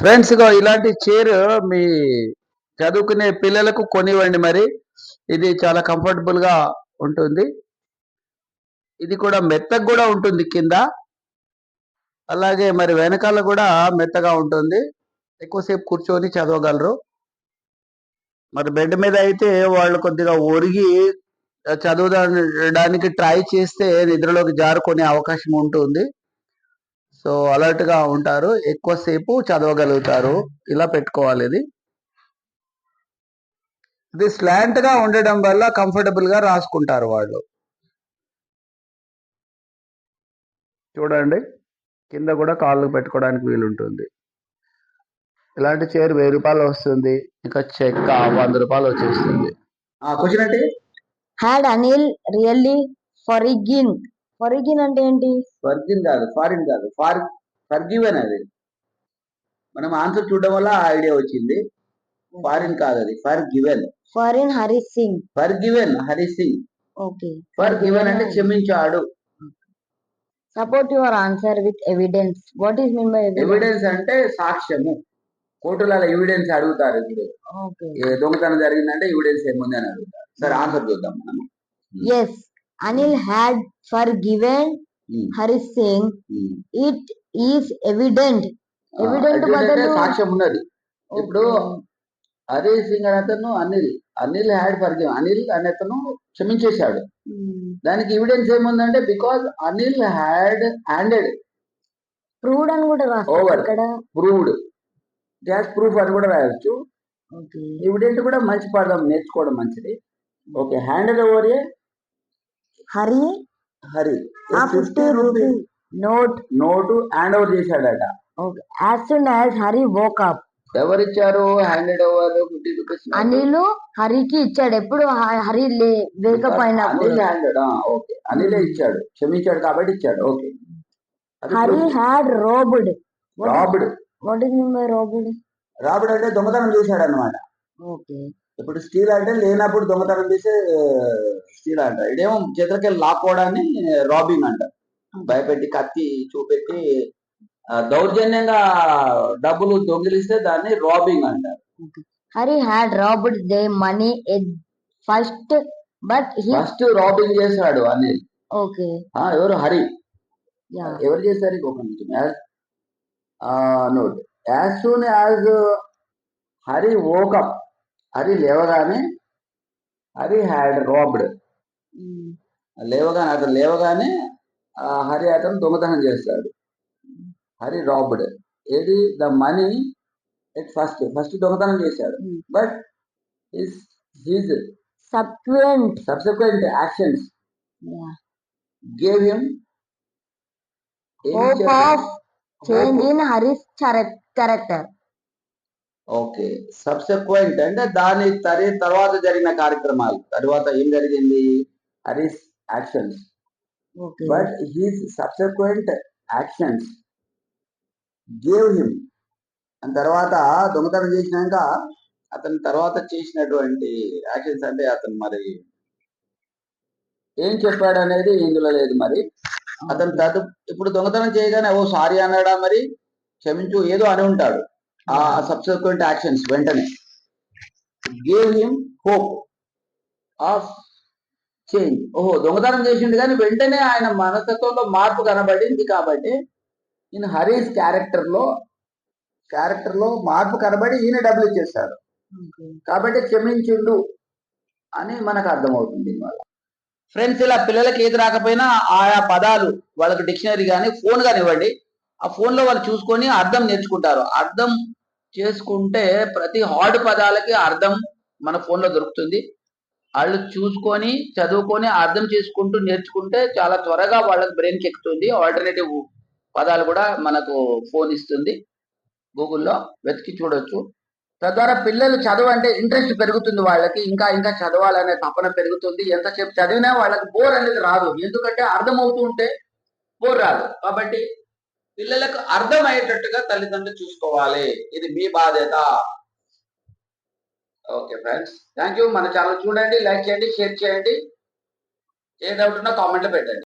Friends ఇగో ఇలాంటి chair మీ చదువుకునే పిల్లలకు కొనివ్వండి మరి. ఇది చాలా కంఫర్టబుల్గా ఉంటుంది. ఇది కూడా మెత్తగా కూడా ఉంటుంది కింద. అలాగే మరి వెనకాల కూడా మెత్తగా ఉంటుంది. ఎక్కువసేపు కూర్చొని చదవగలరు. మరి బెడ్ మీద అయితే వాళ్ళు కొద్దిగా ఒరిగి చదవడానికి ట్రై చేస్తే నిద్రలోకి జారుకునే అవకాశం ఉంటుంది. సో అలర్ట్గా ఉంటారు ఎక్కువసేపు చదవగలుగుతారు. ఇలా పెట్టుకోవాలి ఇది. ఇది స్లాంట్గా ఉండడం వల్ల కంఫర్టబుల్గా రాసుకుంటారు వాళ్ళు. చూడండి. కింద కూడా కాళ్ళు పెట్టుకోవడానికి వీలుంటుంది. ఇలాంటి చైర్ వెయ్యి రూపాయలు వస్తుంది. ఇంకా చెక్క వంద రూపాయలు వచ్చేస్తుంది. క్వశ్చన్ అంటే had Anil really forgiven forgiven అంటే ఏంటి? ఫర్గిన్ కాదు ఫారిన్ కాదు. ఫార్ ఫర్గివెన్ అది. మనం ఆన్సర్ చూడడం వల్ల ఐడియా వచ్చింది. ఫారిన్ కాదు అది. Forgiven forgiven Hari Singh forgiven Hari Singh okay forgiven అంటే క్షమించాడు. Support your answer with evidence. What is mean by evidence? అంటే సాక్ష్యము. కోర్టులలో ఎవిడెన్స్ అడుగుతారు ఇప్పుడు. దొంగతనం జరిగిందంటే ఎవిడెన్స్ ఏముంది అని అడుగుతారు. సరే ఆన్సర్ చూద్దాం మనం. Yes Anil had forgiven Hari Singh um. It is evident ah, Evident evident అంటే బదులు- సాక్ష్యం ఉన్నది. ఇప్పుడు హరి సింగ్ అనే అతను అనిల్ అనిల్ హ్యాడ్ ఫర్ అనిల్ అనే అతను క్షమించేశాడు. దానికి ఎవిడెన్స్ ఏముందంటే because Anil had handed proved అని కూడా రాస్తారు Over. ఇక్కడ. ప్రూవ్డ్ గ్యాస్ ప్రూఫ్ అని కూడా రాయొచ్చు. ఓకే ఎవిడెంట్ కూడా మంచి పదం నేర్చుకోవడం మంచిది. Okay handed over a Hari Hari. Ah fifty rupee note. Note hand over చేశాడట. As soon as Hari woke up ఎవరిచ్చారు? Handed over fifty rupees Anil హరికి ఇచ్చాడు. ఎప్పుడు హరి లే వేకపోయినప్పుడు అనిల్ హ్యాండెడ్ ఓకే. అనిలే ఇచ్చాడు. క్షమించాడు కాబట్టి ఇచ్చాడు. Okay. Hari had robbed robbed what is mean by robbed robbed అంటే దొంగతనం చేశాడు అనమాట ఓకే. ఇప్పుడు స్టీల్ అంటే లేనప్పుడు దొంగతనం చేసే స్టీల్ అంట. ఇదేమో చేతులకి లాక్కోవడాన్ని రాబింగ్ అంట. భయపెట్టి కత్తి చూపెట్టి దౌర్జన్యంగా డబ్బులు దొంగిలిస్తే దాన్ని రాబింగ్ అంటారు Hari had robbed the money first but first robbing చేశాడు అనిల్. ఓకే. ఎవరు? హరి. ఎవరు చేశారు ఇంకొక నిమిషం note as soon as Hari woke up Hari లేవగానే హరి హ్యాడ్ రాబ్డ్ లేవగానే అతను లేవగానే హరి అతను దొంగతనం చేస్తాడు. హరి రాబ్డ్ ఏది? The money at first first దొంగతనం చేశాడు. But his his subsequent subsequent actions gave him hope of change in Hari's character okay. Subsequent అంటే దాని తరి తర్వాత జరిగిన కార్యక్రమాలు. తర్వాత ఏం జరిగింది? Hari's actions. But his subsequent actions. Gave him. అని తర్వాత దొంగతనం చేసినాక అతని తర్వాత చేసినటువంటి యాక్షన్స్ అంటే అతను మరి ఏం చెప్పాడు అనేది ఇందులో లేదు మరి. అతను తదు ఇప్పుడు దొంగతనం చేయగానే ఓ సారీ అన్నాడా మరి? క్షమించు ఏదో అని ఉంటాడు. సబ్సిక్వెంట్ యాక్షన్స్ వెంటనే. Gave him hope of change ఓహో దొంగతనం చేసిండు కానీ వెంటనే ఆయన మనస్తత్వంలో మార్పు కనబడింది కాబట్టి ఈయన హరీస్ క్యారెక్టర్లో క్యారెక్టర్లో మార్పు కనబడి ఈయన డబ్బులు ఇచ్చేస్తాడు కాబట్టి క్షమించిండు అని మనకు అర్థమవుతుంది దీనివల్ల ఫ్రెండ్స్ ఇలా పిల్లలకి ఏది రాకపోయినా ఆయా పదాలు వాళ్ళకి డిక్షనరీ కానీ ఫోన్ కానీ ఇవ్వండి ఆ ఫోన్లో వాళ్ళు చూసుకొని అర్థం నేర్చుకుంటారు. అర్థం చేసుకుంటే ప్రతి హార్డ్ పదాలకి అర్థం మన ఫోన్లో దొరుకుతుంది. వాళ్ళు చూసుకొని చదువుకొని అర్థం చేసుకుంటూ నేర్చుకుంటే చాలా త్వరగా వాళ్ళకి బ్రెయిన్కి ఎక్కుతుంది. ఆల్టర్నేటివ్ పదాలు కూడా మనకు ఫోన్ ఇస్తుంది. గూగుల్లో వెతికి చూడొచ్చు. తద్వారా పిల్లలు చదువు అంటే ఇంట్రెస్ట్ పెరుగుతుంది వాళ్ళకి. ఇంకా ఇంకా చదవాలనే తపన పెరుగుతుంది. ఎంతసేపు చదివినా వాళ్ళకి బోర్ అనేది రాదు. ఎందుకంటే అర్థం అవుతుంటే ఉంటే బోర్ రాదు. కాబట్టి పిల్లలకు అర్థం అయ్యేటట్టుగా తల్లిదండ్రులు చూసుకోవాలి. ఇది మీ బాధ్యత. ఓకే ఫ్రెండ్స్ థ్యాంక్ యూ మన ఛానల్ చూడండి లైక్ చేయండి షేర్ చేయండి. ఏ డౌట్ ఉన్నా కామెంట్లో పెట్టండి.